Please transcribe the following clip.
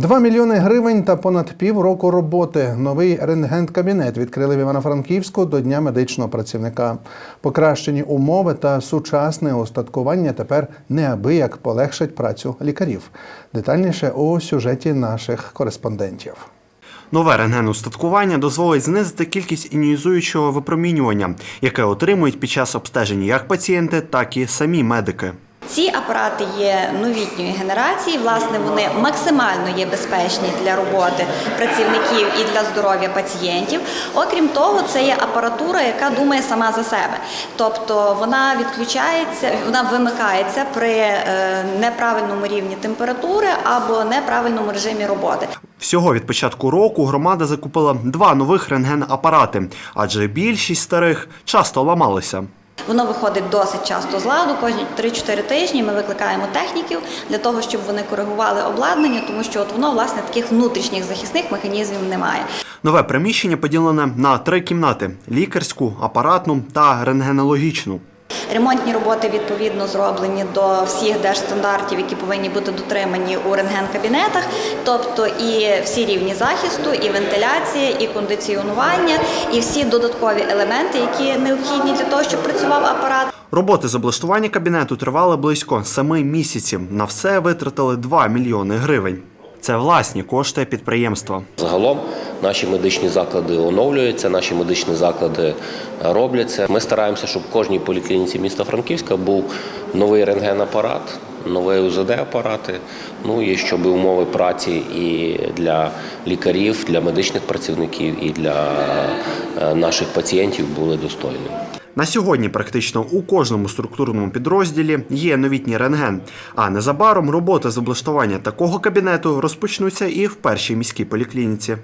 Два мільйони гривень та понад півроку роботи. Новий рентген-кабінет відкрили в Івано-Франківську до Дня медичного працівника. Покращені умови та сучасне устаткування тепер неабияк полегшать працю лікарів. Детальніше у сюжеті наших кореспондентів. Нове рентген-устаткування дозволить знизити кількість іонізуючого випромінювання, яке отримують під час обстеження як пацієнти, так і самі медики. Ці апарати є новітньої генерації. Власне, вони максимально є безпечні для роботи працівників і для здоров'я пацієнтів. Окрім того, це є апаратура, яка думає сама за себе. Тобто вона відключається, вона вимикається при е, неправильному рівні температури або неправильному режимі роботи. Всього від початку року громада закупила два нових рентген-апарати, адже більшість старих часто ламалися. Воно виходить досить часто з ладу. Кожні 3-4 тижні ми викликаємо техніків для того, щоб вони коригували обладнання, тому що от воно власне таких внутрішніх захисних механізмів немає. Нове приміщення поділене на три кімнати: лікарську, апаратну та рентгенологічну. Ремонтні роботи відповідно зроблені до всіх держстандартів, які повинні бути дотримані у рентген-кабінетах, тобто і всі рівні захисту, і вентиляція, і кондиціонування, і всі додаткові елементи, які необхідні для того, щоб працював апарат. Роботи з облаштування кабінету тривали близько семи місяців. На все витратили 2 мільйони гривень. Це власні кошти підприємства. Загалом наші медичні заклади оновлюються, наші медичні заклади робляться. Ми стараємося, щоб в кожній поліклініці міста Франківська був новий рентген-апарат, новий УЗД-апарати. Ну і щоб умови праці і для лікарів, для медичних працівників, і для е, наших пацієнтів були достойними. На сьогодні практично у кожному структурному підрозділі є новітній рентген. А незабаром роботи з облаштування такого кабінету розпочнуться і в першій міській поліклініці.